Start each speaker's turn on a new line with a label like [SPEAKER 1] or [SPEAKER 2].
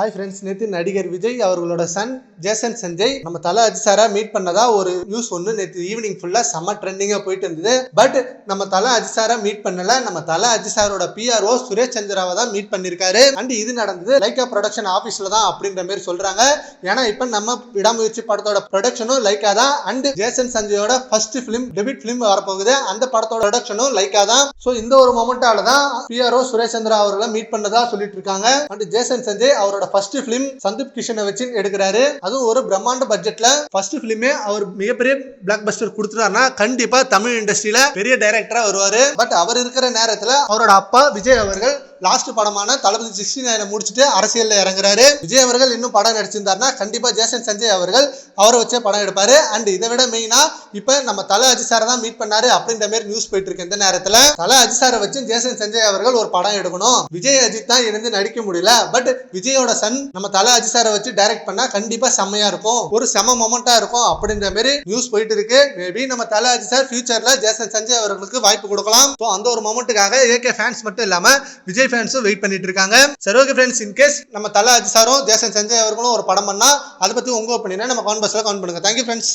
[SPEAKER 1] Hi friends நேற்று நடிகர் விஜய் அவர்களோட சன் ஜேசன் சஞ்சய் நம்ம தல அஜிசாரா மீட் பண்ணதா ஒரு நியூஸ் ஒன்று நேற்று ஈவினிங் ஃபுல்லாக செம்ம ட்ரெண்டிங்காக போயிட்டு இருந்தது. பட் நம்ம தல அஜிசாரா மீட் பண்ணல. நம்ம தல அஜிசாரோட பிஆர்ஓ சுரேஷ் சந்திராவை தான் மீட் பண்ணியிருக்காரு அண்ட் இது நடந்தது. லைக்கா ப்ரொடக்ஷன் ஆஃபீஸில் தான் அப்படின்ற மாதிரி சொல்கிறாங்க ஏன்னா இப்போ நம்ம விடாமுயற்சி படத்தோட ப்ரொடக்ஷனும் லைக்கா தான். அண்ட் ஜேசன் சஞ்சயோட ஃபர்ஸ்ட் ஃபிலிம் டெபிட் ஃபிலிம் வரப்போகுது. அந்த படத்தோட ப்ரொடக்ஷனும் லைக்கா தான். ஸோ இந்த ஒரு மொமெண்டால தான் பிஆர்ஓ சுரேஷ் சந்திரா அவர்களை மீட் பண்ணதா சொல்லிட்டு இருக்காங்க. அண்ட் ஜேசன் சஞ்சய் அவரோட ஃபர்ஸ்ட் ஃபிலிம் சந்தீப் கிஷனை வச்சு எடுக்கிறாரு. அதுவும் ஒரு பிரம்மாண்ட பட்ஜெட்ல ஃபர்ஸ்ட் ஃபிலிமே அவர் மிகப்பெரிய பிளாக் பஸ்டர் கொடுத்துட்டாருன்னா கண்டிப்பா தமிழ் இண்டஸ்ட்ரியில பெரிய டைரக்டரா வருவாரு. பட் அவர் இருக்கிற நேரத்துல அவரோட அப்பா விஜய் அவர்கள் லாஸ்ட் படமான தளபதி சிக்ஸ்டி நைனை முடிச்சுட்டு அரசியல்ல இறங்குறாரு. விஜய் அவர்கள் இன்னும் படம் நடிச்சிருந்தாருன்னா கண்டிப்பா ஜேசன் சஞ்சய் அவர்கள் அவரை வச்சே படம் எடுப்பாரு. அண்ட் இதை விட மெயினா இப்ப நம்ம தல அஜிசாரை தான் மீட் பண்ணாரு அப்படின்ற மாதிரி நியூஸ் போயிட்டு இருக்கு இந்த நேரத்துல. தல அஜிசாரை வச்சு ஜேசன் சஞ்சய் அவர்கள் ஒரு படம் எடுக்கணும். விஜய் அஜித் தான் இருந்து நடிக்க முடியல. பட் விஜயோட சன் நம்ம தல அஜிசாரை வச்சு டைரக்ட் பண்ணா கண்டிப்பா செம்மையா இருக்கும். ஒரு செம மொமெண்டா இருக்கும் அப்படின்ற மாதிரி நியூஸ் போயிட்டு இருக்கு. மேபி நம்ம தல அஜிசார் ஃபியூச்சர்ல ஜேசன் சஞ்சய் அவர்களுக்கு வாய்ப்பு கொடுக்கலாம். அந்த ஒரு மொமெண்ட்டுக்காக ஏகே ஃபேன்ஸ் மட்டும் இல்லாம விஜய் ஃபேன்ஸும் வெயிட் பண்ணிட்டு இருக்காங்க. சரி ஓகே ஃப்ரெண்ட்ஸ் இன் கேஸ் நம்ம தலை அஜிசாரும் ஜேசன் சஞ்சய் அவர்களும் ஒரு படம் பண்ணா அதை பத்தி உங்க ஒப்பீனியனை நம்ம கான்பர்ஸ்ல கவுண்ட் பண்ணுங்க. Thank you friends